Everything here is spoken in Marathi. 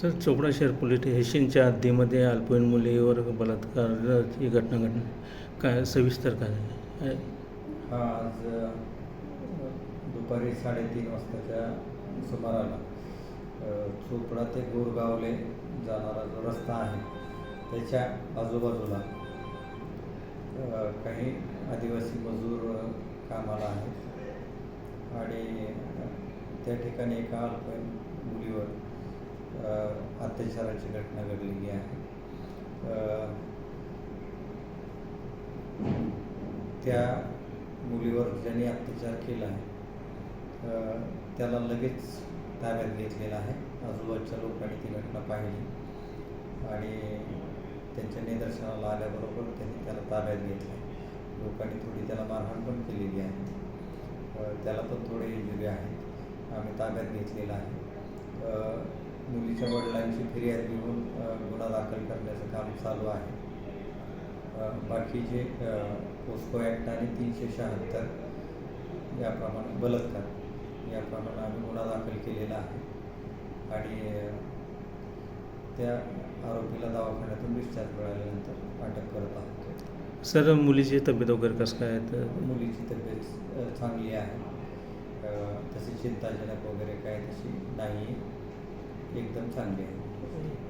सर चोपडा शहर पोलीस स्टेशनच्या हद्दीमध्ये अल्पवयीन मुलीवर बलात्काराची घटना घडली. काय सविस्तर काय? हा आज दुपारी साडेतीन वाजताच्या सुमाराला चोपडा ते गोरगावले जाणारा जो रस्ता आहे त्याच्या आजूबाजूला काही आदिवासी मजूर कामाला आहेत. आणि त्या ठिकाणी एका अल्पवयीन मुलीवर अत्याचाराची घटना घडलेली आहे. त्या मुलीवर ज्यांनी अत्याचार केला आहे त्याला लगेच ताब्यात घेतलेला आहे. आजूबाजूच्या लोकांनी ती घटना पाहिली आणि त्यांच्या निदर्शनाला आल्याबरोबर त्यांनी त्याला ताब्यात घेतलं लोकांनी थोडी त्याला मारहाण पण केलेली आहे. त्याला पण थोडे इंजुरी आहेत. आम्ही ताब्यात घेतलेला आहे. मुलीच्या वडिलांची फिर्याद घेऊन गुन्हा दाखल करण्याचं काम चालू आहे. बाकीचे अ, पोस्को ॲक्ट आणि तीनशे शहात्तर याप्रमाणे बलात्कार याप्रमाणे आम्ही गुन्हा दाखल केलेला आहे. आणि त्या आरोपीला दवाखान्यातून डिस्चार्ज मिळाल्यानंतर अटक करत आहोत. सर मुलीची तब्येत वगैरे कसं काय आहे? तर मुलीची तब्येत चांगली आहे. तशी चिंताजनक वगैरे काय तशी नाही एकदम चांगली आहे. हो.